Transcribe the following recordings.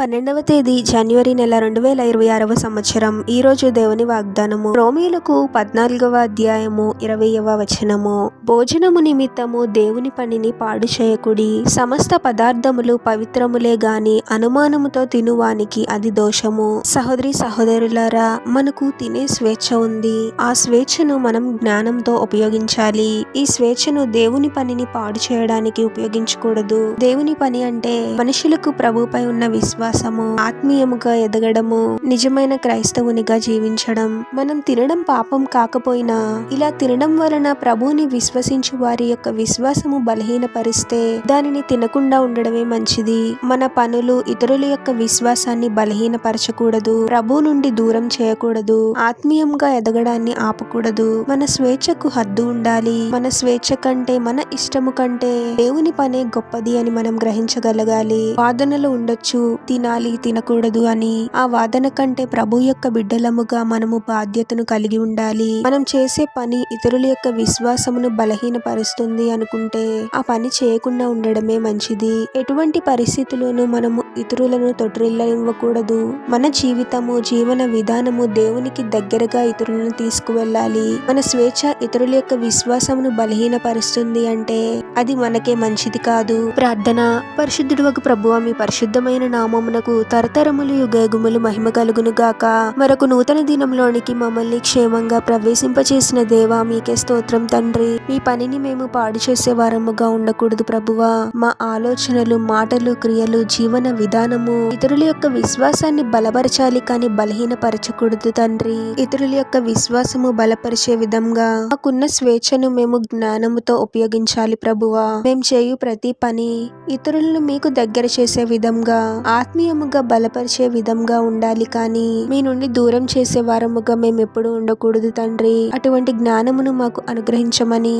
పన్నెండవ తేదీ జనవరి నెల రెండు వేల ఇరవై ఆరవ సంవత్సరం. ఈ రోజు దేవుని వాగ్దానము. రోమిలకు పద్నాలుగవ అధ్యాయము ఇరవైవ వచనము. భోజనము నిమిత్తము దేవుని పనిని పాడు చేయకుడి. సమస్త పదార్థములు పవిత్రములే గాని అనుమానముతో తినువానికి అది దోషము. సహోదరి సహోదరులారా మనకు తినే స్వేచ్ఛ ఉంది. ఆ స్వేచ్ఛను మనం జ్ఞానంతో ఉపయోగించాలి. ఈ స్వేచ్ఛను దేవుని పనిని పాడు చేయడానికి ఉపయోగించకూడదు. దేవుని పని అంటే మనుషులకు ప్రభుపై ఉన్న విశ్వాసము ఆత్మీయముగా ఎదగడము నిజమైన క్రైస్తవునిగా జీవించడం మనం తినడం పాపం కాకపోయినా ఇలా తినడం వలన ప్రభువుని విశ్వసించు వారి యొక్క విశ్వాసము బలహీనపరిస్తే దానిని తినకుండా ఉండడమే మంచిది. మన పనులు ఇతరుల యొక్క విశ్వాసాన్ని బలహీనపరచకూడదు. ప్రభు నుండి దూరం చేయకూడదు. ఆత్మీయంగా ఎదగడాన్ని ఆపకూడదు. మన స్వేచ్ఛకు హద్దు ఉండాలి. మన స్వేచ్ఛ కంటే మన ఇష్టము కంటే దేవుని పనే గొప్పది అని మనం గ్రహించగలగాలి. వాదనలు ఉండొచ్చు తినాలి తినకూడదు అని ఆ వాదన కంటే ప్రభు యొక్క బిడ్డలముగా మనము బాధ్యతను కలిగి ఉండాలి. మనం చేసే పని ఇతరుల యొక్క విశ్వాసమును బలహీనపరుస్తుంది అనుకుంటే ఆ పని చేయకుండా ఉండడమే మంచిది. ఎటువంటి పరిస్థితుల్లోనూ మనము ఇతరులను తొట్టిల్లనివ్వకూడదు. మన జీవితము జీవన విధానము దేవునికి దగ్గరగా ఇతరులను తీసుకువెళ్ళాలి. మన స్వేచ్ఛ ఇతరుల యొక్క విశ్వాసమును బలహీనపరుస్తుంది అంటే అది మనకే మంచిది కాదు. ప్రార్థన పరిశుద్ధుడు ఒక ప్రభువ మీ పరిశుద్ధమైన నామమునకు తరతరములు యుగగుములు మహిమ కలుగును గాక. మరొక నూతన దినంలోనికి మమ్మల్ని క్షేమంగా ప్రవేశింపచేసిన దేవా మీకే స్తోత్రం తండ్రి. మీ పనిని మేము పాడు చేసే వారముగా ఉండకూడదు ప్రభువా. మా ఆలోచనలు మాటలు క్రియలు జీవన విధానము ఇతరుల యొక్క విశ్వాసాన్ని బలపరచాలి కానీ బలహీనపరచకూడదు తండ్రి. ఇతరుల యొక్క విశ్వాసము బలపరిచే విధంగా మాకున్న స్వేచ్ఛను మేము జ్ఞానముతో ఉపయోగించాలి ప్రభువా మేము చేయు ప్రతి పని ఇతరులను మీకు దగ్గర చేసే విధంగా ఆత్మీయముగా బలపరిచే విధంగా ఉండాలి కానీ మీ నుండి దూరం చేసే వారముగా మేము ఎప్పుడు ఉండకూడదు తండ్రి. అటువంటి జ్ఞానమును మాకు అనుగ్రహించమని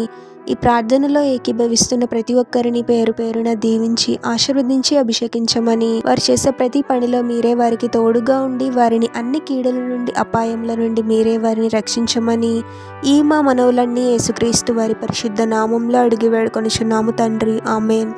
ఈ ప్రార్థనలో ఏకీభవిస్తున్న ప్రతి ఒక్కరిని పేరు పేరున దీవించి ఆశీర్వదించి అభిషేకించమని వారు చేసే ప్రతి పనిలో మీరే వారికి తోడుగా ఉండి వారిని అన్ని కీడల నుండి అపాయముల నుండి మీరే వారిని రక్షించమని ఈ మా మనవులన్నీ యేసుక్రీస్తు వారి పరిశుద్ధ నామంలో అడిగి వేడుకొనిచున్నాము తండ్రి. ఆమెన్.